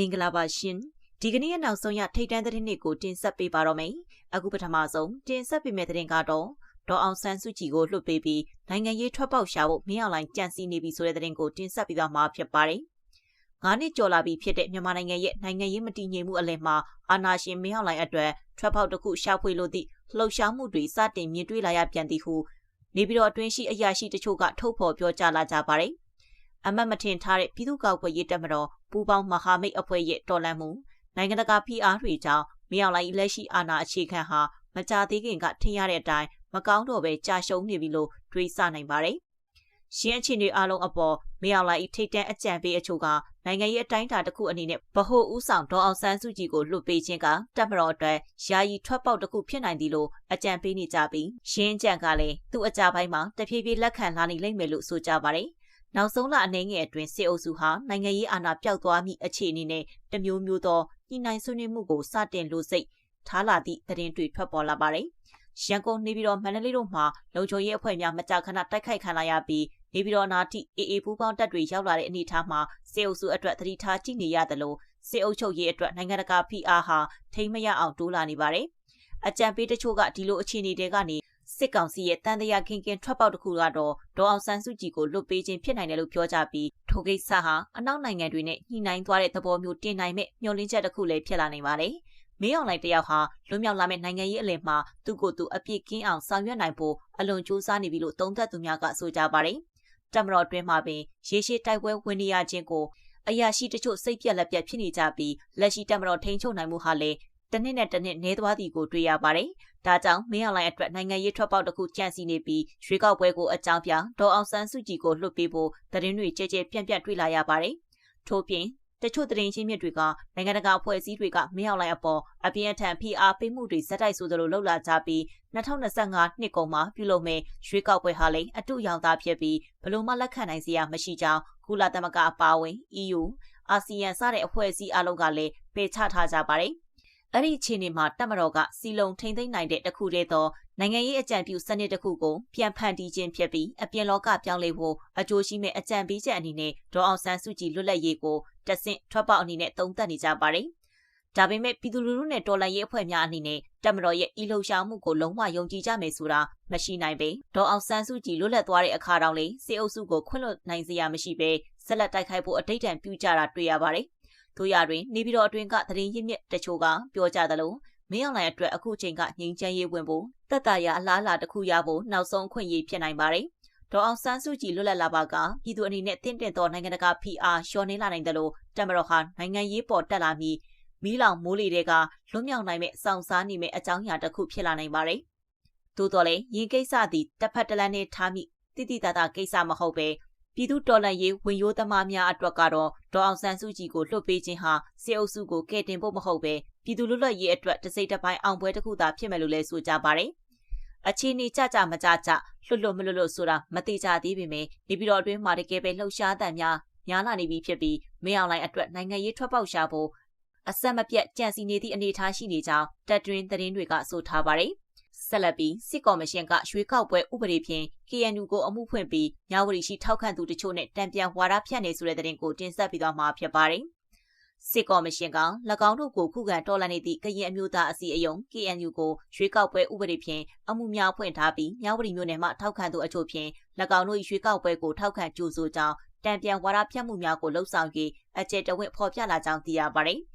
မင်္ဂလာပါရှင်ဒီကနေ့ရဲ့နောက်ဆုံးရထိတ်တန်းသတင်းတွေကိုတင်ဆက်ပေးပါတော့မယ်အခုပထမဆုံးတင်ဆက်ပေးမယ့်သတင်းကတော့ဒေါ်အောင်ဆန်းစုကြည်ကိုလွှတ်ပေးပြီးနိုင်ငံရေးထွက်ပေါက်ရှာဖို့မင်းအောင်လှိုင်ကြံစည်နေပြီဆိုတဲ့သတင်းကိုတင်ဆက်ပေးသွားမှာဖြစ်ပါတယ်ငါးနှစ်ကျော်လာပြီဖြစ်တဲ့မြန်မာနိုင်ငံရဲ့နိုင်ငံရေးမတည်ငြိမ်မှုအလယ်မှာအာဏာရှင်မင်းအောင်လှိုင်အတွက်ထွက်ပေါက်တစ်ခုရှာဖွေလို့သည့်လှုပ်ရှားမှုတွေစတင်မြင်တွေ့လာရပြန်သည်ဟုနေပြည်တော်အတွင်းရှိအရာရှိတချို့ကထုတ်ဖော်ပြောကြားလာကြပါတယ် အမတ်မထင်ထားတဲ့ပြည်သူ့ကောက်ွယ်ရေးတက်မတော်ပူပေါင်းမဟာမိတ်အဖွဲ့ရဲ့တော်လှန်မှုနိုင်ငံတကာဖိအားတွေကြောင့်မြောက်လိုက်လက်ရှိအာဏာအခြေခံဟာမကြသေးခင်ကထင်ရတဲ့အတိုင်းမကောင်းတော့ပဲကြာရှုံးနေပြီလို့တွေးဆနိုင်ပါတယ်။ရှင်းအခြေအနေအလုံးအပေါ်မြောက်လိုက်ထိတ်တန့်အကြံပေးအချို့ကနိုင်ငံရေးအတိုင်းအတာတစ်ခုအနေနဲ့ဗဟိုဥဆောင်ဒေါ်အောင်ဆန်းစုကြည်ကိုလွှတ်ပေးခြင်းကတပ်မတော်အတွက်ယာယီထွက်ပေါက်တစ်ခုဖြစ်နိုင်သည်လို့အကြံပေးနေကြပြီးရှင်းကြံကလည်းသူ့အကြပိုင်းမှာတဖြည်းဖြည်းလက်ခံလာနိုင်လိမ့်မယ်လို့ဆိုကြပါတယ်။ နောက်ဆုံးလအနေငယ်အတွင်းစစ်အုပ်စုဟာနိုင်ငံရေးအာဏာပျောက်သွားမိအခြေအနေနဲ့တမျိုးမျိုးသောညှိနှိုင်းဆွေးနွေးမှုကိုစတင်လို့စိတ်ထားလာသည့်သတင်းတွေထွက်ပေါ်လာပါတယ်။ရန်ကုန်နေပြည်တော်မန္တလေးတို့မှာလုံခြုံရေးအဖွဲ့များမကြာခဏတိုက်ခိုက်ခံရပြီးနေပြည်တော်နာထိအေအေပူးပေါင်းတပ်တွေရောက်လာတဲ့အနေအထားမှာစစ်အုပ်စုအတွက်သတိထားကြည့်နေရတယ်လို့စစ်အုပ်ချုပ်ရေးအတွက်နိုင်ငံတကာဖိအားဟာထိမ့်မရအောင်တိုးလာနေပါတယ်။အကြံပေးတချို့ကဒီလိုအခြေအနေတွေကနေ စစ်ကောင်စီရဲ့တန်တရားခင်ခင်ထွက်ပေါက်တစ်ခုကတော့ဒေါ်အောင်ဆန်းစုကြည်ကိုလွတ်ပေးခြင်းဖြစ်နိုင်တယ်လို့ပြောကြပြီးထိုကိစ္စဟာအနောက်နိုင်ငံတွေနဲ့ညှိနှိုင်းသွားတဲ့သဘောမျိုးတင်နိုင်မဲ့မျှော်လင့်ချက်တစ်ခုလည်းဖြစ်လာနိုင်ပါတယ်။မင်းအောင်လှိုင်တယောက်ဟာလွတ်မြောက်လာမဲ့နိုင်ငံရေးအလယ်မှာသူ့ကိုယ်သူအပြစ်ကင်းအောင်ဆောင်ရွက်နိုင်ဖို့အလွန်ကြိုးစားနေပြီလို့သုံးသပ်သူများကဆိုကြပါတယ်။တမတော်တွင်မှာပင်ရေရှည်တိုက်ပွဲဝင်နေရခြင်းကိုအရာရှိတချို့စိတ်ပြက်လက်ပြက်ဖြစ်နေကြပြီးလက်ရှိတမတော်ထိန်းချုပ်နိုင်မှုဟာလည်း တစ်နှစ်နဲ့တစ်နှစ်နေသွားသည်ကိုတွေ့ရပါတယ်။ဒါကြောင့်မင်းအောင်လှိုင်အတွက်နိုင်ငံရေးထွက်ပေါက်တစ်ခုကြံစီနေပြီးရွေးကောက်ပွဲကိုအကြောင်းပြဒေါ်အောင်ဆန်းစုကြည်ကိုလွှတ်ပေးဖို့သတင်းတွေကြဲကြဲပြန့်ပြန့်တွေ့လာရပါတယ်။ထို့ပြင်တချို့သတင်းချင်းမြစ်တွေကနိုင်ငံတကာအဖွဲ့အစည်းတွေကမင်းအောင်လှိုင်အပေါ်အပြင်းအထန်ဖိအားပေးမှုတွေဇက်တိုက်ဆိုသလိုလှုပ်လာကြပြီး2025နှစ်ကုန်မှာပြုလုပ်မယ့်ရွေးကောက်ပွဲဟာလည်းအတူရောင်သားဖြစ်ပြီးဘလို့မှလက်ခံနိုင်စရာမရှိကြောင်းကုလသမဂ္ဂအပါအဝင် EU အာဆီယံစတဲ့အဖွဲ့အစည်းအလုံးကလည်းပေချထားကြပါတယ်။ အဲ့ဒီအခြေအနေမှာတပ်မတော်ကစီလုံထိမ့်သိမ့်နိုင်တဲ့တခုတည်းသောနိုင်ငံရေးအကြံပြုစနစ်တစ်ခုကိုပြန်ဖန်တီးခြင်းဖြစ်ပြီးအပြင်လောကပြောင်းလဲဖို့အကျိုးရှိမဲ့အကြံပေးချက်အနေနဲ့ဒေါ်အောင်ဆန်းစုကြည်လွတ်လပ်ရေးကိုတဆင့်ထွက်ပေါက်အနေနဲ့သုံးသပ်နေကြပါတယ်။ဒါပေမဲ့ပြည်သူလူထုနဲ့တော်လှန်ရေးအဖွဲ့များအနေနဲ့တပ်မတော်ရဲ့ဤလှုပ်ရှားမှုကိုလုံးဝယုံကြည်ကြမယ်ဆိုတာမရှိနိုင်ပေဒေါ်အောင်ဆန်းစုကြည်လွတ်လပ်သွားတဲ့အခါတောင်လေစေအုပ်စုကိုခွင့်လွှတ်နိုင်စရာမရှိပဲဆက်လက်တိုက်ခိုက်ဖို့အတိတ်တန်ပြုကြတာတွေ့ရပါတယ်။ တို့ရတွင်နေပြည်တော်အတွင်းကသတင်းရင်းမြစ်တချို့ကပြောကြသလိုမင်းအောင်လှိုင်အတွက်အခုချိန်ကငြိမ်းချမ်းရေးဝင်ဖို့တက်တာရအလားအလာတစ်ခုရဖို့နောက်ဆုံးခွင့်ရဖြစ်နိုင်ပါတယ်။ဒေါ်အောင်ဆန်းစုကြည်လွတ်လပ်လာပါကပြည်သူအနေနဲ့တင့်တယ်သောနိုင်ငံတကာဖိအားလျှော်နှင်းလာနိုင်တယ်လို့တမတော်ဟာနိုင်ငံရေးပေါ်တက်လာပြီးမီးလောင်မိုးလေတွေကလွတ်မြောက်နိုင်မဲ့စောင့်စားနေမဲ့အကြောင်းအရာတစ်ခုဖြစ်လာနိုင်ပါတယ်။သို့တော်လည်းရင်ကိစ္စသည်တစ်ဖက်တစ်လမ်းနဲ့ထားမိတိတိတသာကိစ္စမဟုတ်ပဲ ပြည်သူတော်လှန်ရေးဝင်ရိုးသမားများအတွက်ကတော့ဒေါအောင်ဆန်းစုကြည်ကိုလွှတ်ပေးခြင်းဟာစစ်အုပ်စုကိုကယ်တင်ဖို့မဟုတ်ပဲပြည်သူလူလွတ်ရေးအတွက်တစိမ့်တစ်ပိုင်းအောင်ပွဲတစ်ခုသာဖြစ်မယ်လို့လည်းဆိုကြပါတယ်။အခြေအနေကြကြမကြကြလွတ်လွတ်မလွတ်လွတ်ဆိုတာမတိကြသေးပေမဲ့နေပြည်တော်အတွင်းမှာတကယ်ပဲလှုပ်ရှားတံများများလာနေပြီဖြစ်ပြီးမင်းအောင်လိုင်းအတွက်နိုင်ငံရေးထွက်ပေါက်ရှာဖို့အဆက်မပြတ်ကြံစီနေသည့်အနေအထားရှိနေကြောင်းတပ်တွင်သတင်းတွေကဆိုထားပါတယ်။ ဆက်လက်ပြီးစစ်ကော်မရှင်ကရွှေကောက်ပွဲဥပဒေဖြင့် KNU ကိုအမှုဖွင့်ပြီးမြဝတီရှိထောက်ခံသူတချို့နဲ့တံပြန်ဝါဒဖြန့်နေဆိုတဲ့သတင်းကိုတင်ဆက်ပြီးတော့မှာဖြစ်ပါတယ်။စစ်ကော်မရှင်က၎င်းတို့ကိုခုခံတော်လှန်နေသည့်ကရင်အမျိုးသားအစည်းအရုံး KNU ကိုရွှေကောက်ပွဲဥပဒေဖြင့်အမှုများဖွင့်ထားပြီးမြဝတီမြို့နယ်မှထောက်ခံသူအချို့ဖြင့်၎င်းတို့၏ရွှေကောက်ပွဲကိုထောက်ခံကြိုဆိုကြောင်းတံပြန်ဝါဒဖြန့်မှုများကိုလှုံ့ဆော်၍အကျယ်တဝင့်ဖော်ပြလာကြောင်းသိရပါတယ်။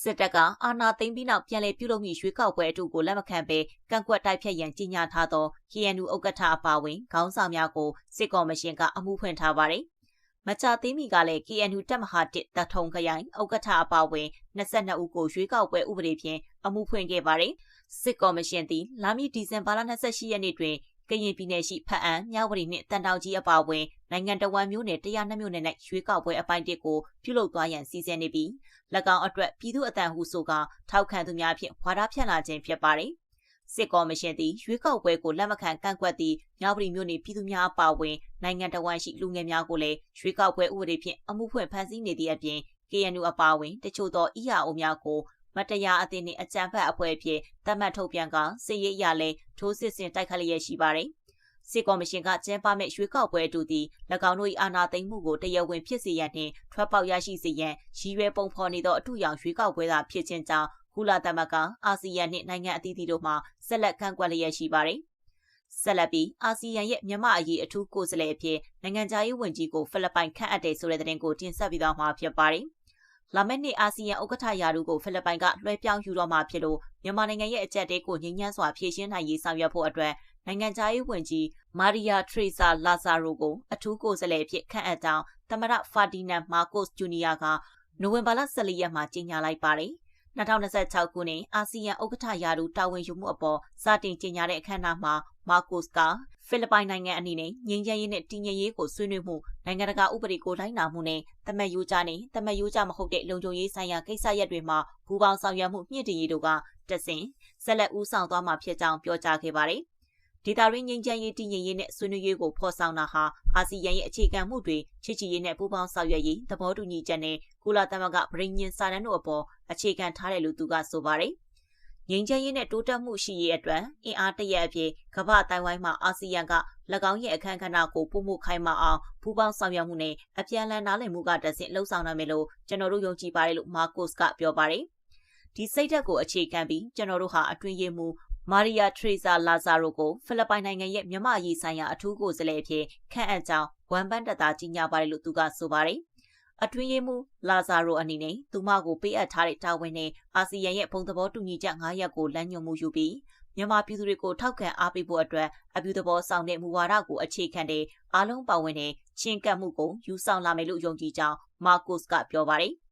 စစ်တပ်ကအာဏာသိမ်းပြီးနောက်ပြန်လည်ပြုလုပ်မိရွေးကောက်ပွဲအတူကိုလက်မခံဘဲကန့်ကွက်တိုက်ဖြတ်ရန်ကြေညာထားသော KNU ဥက္ကဋ္ဌအပါအဝင်ခေါင်းဆောင်များကိုစစ်ကော်မရှင်ကအမှုဖွင့်ထားပါတယ်။မချသေးမီကလည်း KNU တပ်မဟာ1တထုံခရိုင်ဥက္ကဋ္ဌအပါအဝင်22ဦးကိုရွေးကောက်ပွဲဥပဒေဖြင့်အမှုဖွင့်ခဲ့ပါတယ်။စစ်ကော်မရှင်သည်လာမည့်ဒီဇင်ဘာလ28ရက်နေ့တွင်ကရင်ပြည်နယ်ရှိဖအံမြဝတီနှင့်တန်တောင်ကြီးအပါအဝင်နိုင်ငံတော်ဝန်မျိုးနယ်102မြို့နယ်၌ရွေးကောက်ပွဲအပိုင်းတစ်ကိုပြုလုပ်သွားရန်စီစဉ်နေပြီး၎ င်းအတွက်ပြည်သူအတန်ဟုဆိုကထောက်ခံသူများဖြင့်ဝါဒဖြန့်လာခြင်းဖြစ်ပါတယ်။စစ်ကော်မရှင်သည်ရွေးကောက်ပွဲကိုလက်မခံကန့်ကွက်သည့်မြောက်ပြည်မြို့နယ်ပြည်သူများအပါအဝင်နိုင်ငံတော်ဝန်ရှိလူငယ်များကိုလည်းရွေးကောက်ပွဲဥပဒေဖြင့်အမှုဖွင့်ဖမ်းဆီးနေသည့်အပြင် KNU အပါအဝင်တချို့သော EAO များကိုမတရားအသင်းနှင့်အကြမ်းဖက်အဖွဲ့အဖြစ်သတ်မှတ်ထုတ်ပြန်ကစစ်ရေးအရလည်းထိုးစစ်ဆင်တိုက်ခတ်လျက်ရှိပါတယ် စစ်ကော်မရှင်ကကျင်းပမဲ့ရွေးကောက်ပွဲအတူသည်၎င်းတို့၏အာဏာသိမ်းမှုကိုတရားဝင်ဖြစ်စေရန်နှင့်ထွက်ပေါက်ရရှိစေရန်ရည်ရွယ်ပုံဖော်နေသောအထူးရောင်ရွေးကောက်ပွဲသာဖြစ်ခြင်းကြောင့်ကုလသမဂ္ဂအာဆီယံနှင့်နိုင်ငံအသီးသီးတို့မှဆက်လက်ကန့်ကွက်လျက်ရှိပါသည်ဆက်လက်ပြီးအာဆီယံရဲ့မြန်မာအရေးအထူးကိုယ်စားလှယ်အဖြစ်နိုင်ငံခြားရေးဝန်ကြီးကိုဖိလစ်ပိုင်ခန့်အပ်တယ်ဆိုတဲ့သတင်းကိုတင်ဆက်ပြီးတော့မှာဖြစ်ပါတယ်။လာမယ့်နှစ်အာဆီယံဥက္ကဋ္ဌရာထူးကိုဖိလစ်ပိုင်ကလွှဲပြောင်းယူတော့မှာဖြစ်လို့မြန်မာနိုင်ငံရဲ့အကြက်တဲကိုငြိမ်းချမ်းစွာဖြေရှင်းနိုင်ရေးဆောင်ရွက်ဖို့အတွက် နိုင်ငံခြားရေးဝန်ကြီးမာရီယာထရီဆာလာဇာရိုကိုအထူးကိုယ်စားလှယ်အဖြစ်ခန့်အပ်ကြောင်းသမရဖာဒီနန်မာကိုစ်ဂျူနီယာကနိုဝင်ဘာလ14ရက်မှာကြေညာလိုက်ပါတယ်။2026ခုနှစ်အာဆီယံဥက္ကဋ္ဌရာထူးတာဝန်ယူမှုအပေါ်စတင်ကြေညာတဲ့အခမ်းအနားမှာမာကိုစ်ကဖိလစ်ပိုင်နိုင်ငံအနေနဲ့ငြိမ်းချမ်းရေးနဲ့တည်ငြိမ်ရေးကိုဆွေးနွေးမှုနိုင်ငံတကာဥပဒေကိုလိုက်နာမှုနဲ့တမတ်ယူကြနဲ့တမတ်ယူကြမဟုတ်တဲ့လုံခြုံရေးဆိုင်ရာကိစ္စရပ်တွေမှာပူးပေါင်းဆောင်ရွက်မှုမြင့်တင်ရေးတို့ကတဆင်ဆက်လက်ဦးဆောင်သွားမှာဖြစ်ကြောင်းပြောကြားခဲ့ပါတယ်။ ဒေတာရင်းငင်းချမ်းရေးတည်ငြိမ်ရေးနဲ့ဆွေးနွေးရေးကိုဖော်ဆောင်တာဟာအာဆီယံရဲ့အခြေခံမှုတွေချစ်ချီရေးနဲ့ပူးပေါင်းဆောင်ရွက်ရေးသဘောတူညီချက်နဲ့ကုလသမဂ္ဂပြည်ညင်စာတမ်းတို့အပေါ်အခြေခံထားတယ်လို့သူကဆိုပါတယ်။ငင်းချမ်းရေးနဲ့တိုးတက်မှုရှိရေးအတွက်အင်အားတရက်အဖြစ်ကမ္ဘာတိုင်ဝိုင်းမှာအာဆီယံက၎င်းရဲ့အခမ်းကဏ္ဍကိုပုံမှုခိုင်မာအောင်ပူးပေါင်းဆောင်ရွက်မှုနဲ့အပြန်အလှန်နားလည်မှုကတဆင့်လှုံ့ဆော်နိုင်မယ်လို့ကျွန်တော်တို့ယုံကြည်ပါတယ်လို့မာကိုစ်ကပြောပါတယ်။ဒီစိတ်ဓာတ်ကိုအခြေခံပြီးကျွန်တော်တို့ဟာအတွင်းရေးမှူး မာရီယာထရီဇာလာဇာရိုကိုဖိလစ်ပိုင်နိုင်ငံရဲ့မြမအရေးဆိုင်ရာအထူးကိုယ်စားလှယ်အဖြစ်ခန့်အပ်ကြောင်းဝန်ပန်းတပ်သားကြီးညာပါတယ်လို့သူကဆိုပါတယ်။အတွင်းရေးမှူးလာဇာရိုအနေနဲ့သူမကိုပေးအပ်ထားတဲ့တာဝန်နဲ့အာဆီယံရဲ့ဘုံသဘောတူညီချက်9ရပ်ကိုလမ်းညွှန်မှုယူပြီးမြန်မာပြည်သူတွေကိုထောက်ခံအားပေးဖို့အတွက်အပြုသဘောဆောင်တဲ့မူဝါဒကိုအခြေခံတဲ့အားလုံးပါဝင်တဲ့ချင်းကပ်မှုကိုယူဆောင်လာမယ်လို့ယုံကြည်ကြောင်းမာကိုစ်ကပြောပါတယ်။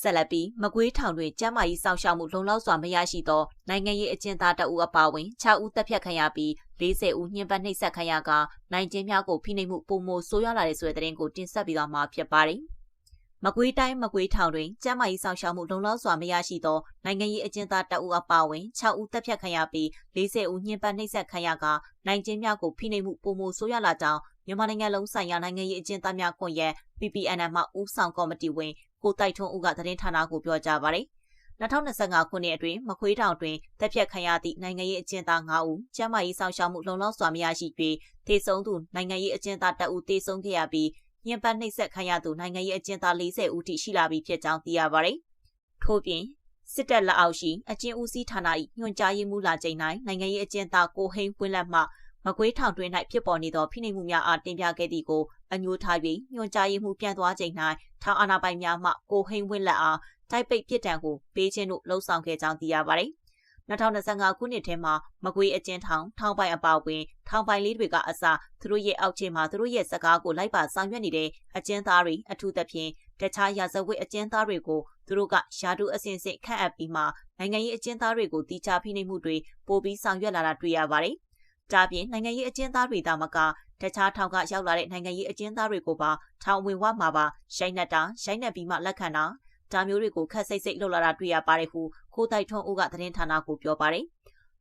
ဆက်လက်ပြီးမကွေးထောင်တွင်ကျမ်းမာရေးစောင့်ရှောက်မှုလုံလောက်စွာမရရှိသောနိုင်ငံရေးအကျဉ်းသားတအူအပါဝင်6ဦးတပ်ဖြတ်ခံရပြီး40ဦးညှဉ်းပန်းနှိပ်စက်ခံရကနိုင်ကျင်းများကိုဖိနှိပ်မှုပုံမိုဆိုးရွားလာတဲ့ဆိုတဲ့သတင်းကိုတင်ဆက်ပြီးတော့မှာဖြစ်ပါတယ်။မကွေးတိုင်းမကွေးထောင်တွင်ကျမ်းမာရေးဆောင်ရှောက်မှုလုံလောက်စွာမရရှိသောနိုင်ငံရေးအကျဉ်းသားတအူအပါဝင်6ဦးတပ်ဖြတ်ခံရပြီး40ဦးညှဉ်းပန်းနှိပ်စက်ခံရကနိုင်ကျင်းများကိုဖိနှိပ်မှုပုံမိုဆိုးရွားလာကြောင်း မြန်မာနိုင်ငံလုံးဆိုင်ရာနိုင်ငံရေးအကျဉ်းသားများကွန်ရက် PPNM မှဦးဆောင်ကော်မတီဝင်ကိုတိုက်ထွန်းဦးကသတင်းဌာနကိုပြောကြားပါတယ်။2025ခုနှစ်အတွင်းမခွေးတောင်တွင်တပ်ဖြတ်ခံရသည့်နိုင်ငံရေးအကျဉ်းသား9ဦးကျန်းမာရေးဆောင်ရှောက်မှုလုံလောက်စွာမရရှိ၍သေဆုံးသူနိုင်ငံရေးအကျဉ်းသား2ဦးသေဆုံးခဲ့ရပြီးညှဉ်းပန်းနှိပ်စက်ခံရသူနိုင်ငံရေးအကျဉ်းသား40ဦးထိရှိလာပြီဖြစ်ကြောင်းသိရပါတယ်။ထို့ပြင်စစ်တပ်လက်အောက်ရှိအကျဉ်းဦးစီးဌာန၏ညွှန်ကြားရေးမှူးလာချိန်၌နိုင်ငံရေးအကျဉ်းသားကိုဟိန်းဝင်းလက်မှ မကွေးထောင်တွင်၌ဖြစ်ပေါ်နေသောဖိနှိပ်မှုများအားတင်ပြခဲ့သည်ကိုအညှိုးထား၍ညွှန်ကြားရေးမှူးပြန်သွားချိန်၌ထောင်အာဏာပိုင်များမှကိုဟိန်းဝင်းလက်အားတိုက်ပိတ်ပြစ်ဒဏ်ကိုပေးခြင်းတို့လှုံ့ဆော်ခဲ့ကြောင်းသိရပါတယ်။2025ခုနှစ်ထဲမှာမကွေးအကျဉ်းထောင်ထောင်ပိုင်အပါအဝင်ထောင်ပိုင်လေးတွေကအစသူတို့ရဲ့အောက်ခြေမှာသူတို့ရဲ့စကားကိုလိုက်ပါဆောင်ရွက်နေတဲ့အကျဉ်းသားတွေအထူးသဖြင့်တခြားရာဇဝတ်အကျဉ်းသားတွေကိုသူတို့ကယာတုအစဉ်စဉ်ခန့်အပ်ပြီးမှနိုင်ငံရေးအကျဉ်းသားတွေကိုတီချဖိနှိပ်မှုတွေပိုပြီးဆောင်ရွက်လာတာတွေ့ရပါတယ်။ ဒါပြင်နိုင်ငံရေးအကျဉ်းသားတွေသာမကတခြားထောင်ကရောက်လာတဲ့နိုင်ငံရေးအကျဉ်းသားတွေကိုပါထောင်ဝင်ဝမှာပါရိုက်နှက်တာရိုက်နှက်ပြီးမှလက်ခံတာဒါမျိုးတွေကိုခက်စိတ်စိတ်လှုပ်လာတာတွေ့ရပါတယ်ဟုခိုးတိုက်ထွန်းဦးကသတင်းဌာနကိုပြောပါတယ်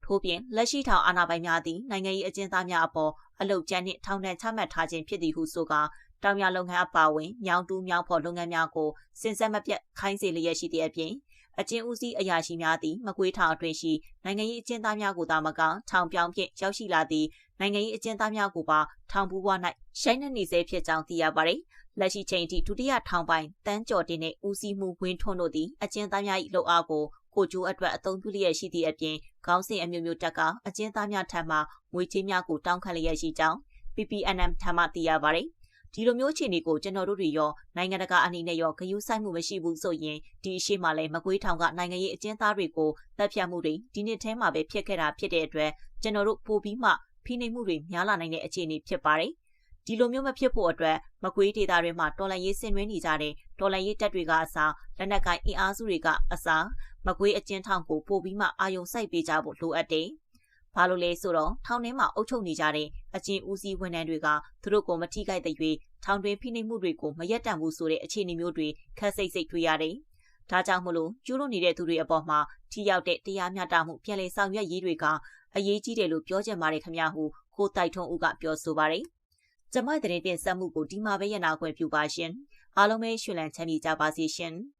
ထို့ပြင်လက်ရှိထောင်အာဏာပိုင်များသည်နိုင်ငံရေးအကျဉ်းသားများအပေါ်အလုတ်ကျန်းနှင့်ထောင်ဒဏ်ချမှတ်ထားခြင်းဖြစ်သည်ဟုဆိုကာတောင်မြလုပ်ငန်းအပါအဝင်မြောင်တူးမြောင်ဖော်လုပ်ငန်းများကိုစင်ဆက်မပြတ်ခိုင်းစေလျက်ရှိသည့်အပြင် အကျဉ်းဦးစီးအရာရှိများသည်မကွေးထောင်အတွင်းရှိနိုင်ငံရေးအကျဉ်းသားများကိုသာမကထောင်ပြောင်းဖြင့်ရောက်ရှိလာသည့်နိုင်ငံရေးအကျဉ်းသားများကိုပါထောင်ပူးပွား၌ရှိုင်းနှံ့နေစေဖြစ်ကြောင်းသိရပါသည်။လက်ရှိချိန်ထိဒုတိယထောင်ပိုင်တန်းကျော်တင်တဲ့ဦးစီးမှုဝင်းထွန်းတို့သည်အကျဉ်းသားများ၏လှုပ်အားကိုကိုကျိုးအတွက်အသုံးပြုလျက်ရှိသည့်အပြင်ခေါင်းစဉ်အမျိုးမျိုးတက်ကအကျဉ်းသားများထံမှငွေကြေးများကိုတောင်းခံလျက်ရှိကြောင်း PPNM ထံမှသိရပါသည်။ ဒီလိုမျိုးအခြေအနေကိုကျွန်တော်တို့တွေရောနိုင်ငံတကာအနေနဲ့ရောဂရုစိုက်မှုမရှိဘူးဆိုရင်ဒီအရှိမှလည်းမကွေးထောင်ကနိုင်ငံရေးအကျဉ်းသားတွေကိုတပ်ဖြတ်မှုတွေဒီနှစ်ထဲမှာပဲဖြစ်ခဲ့တာဖြစ်တဲ့အတွက်ကျွန်တော်တို့ပိုပြီးမှဖိနှိပ်မှုတွေများလာနိုင်တဲ့အခြေအနေဖြစ်ပါတယ်။ဒီလိုမျိုးမဖြစ်ဖို့အတွက်မကွေးဒေတာတွေမှာတော်လန်ရေးဆင်နွှဲနေကြတဲ့တော်လန်ရေးတပ်တွေကအစားလက်နက်ကိုင်အင်အားစုတွေကအစားမကွေးအကျဉ်းထောင်ကိုပို့ပြီးမှအာယုံစိုက်ပေးကြဖို့လိုအပ်တယ်။ဘာလို့လဲဆိုတော့ထောင်ထဲမှာအုပ်ချုပ်နေကြတဲ့အကျဉ်းဦးစီးဝန်ထမ်းတွေကသူတို့ကိုမထိခိုက်တဲ့၍ ထောင်တွင်ဖိနှိပ်မှုတွေကိုမရက်တန့်ဘူးဆိုတဲ့အခြေအနေမျိုးတွေခက်စိတ်စိတ်တွေ့ရတယ်။ဒါကြောင့်မလို့ကျူးလွန်နေတဲ့သူတွေအပေါ်မှာထိရောက်တဲ့တရားမျှတမှုပြန်လည်ဆောင်ရွက်ရေးတွေကအရေးကြီးတယ်လို့ပြောချင်ပါတယ်ခင်ဗျာဟုကိုတိုက်ထွန်းဦးကပြောဆိုပါတယ်။ကျမတဲ့တင်ဆက်မှုကိုဒီမှာပဲရနာခွင့်ပြုပါရှင်။အားလုံးပဲရှင်လန်းချမ်းမြေကြပါစေရှင်။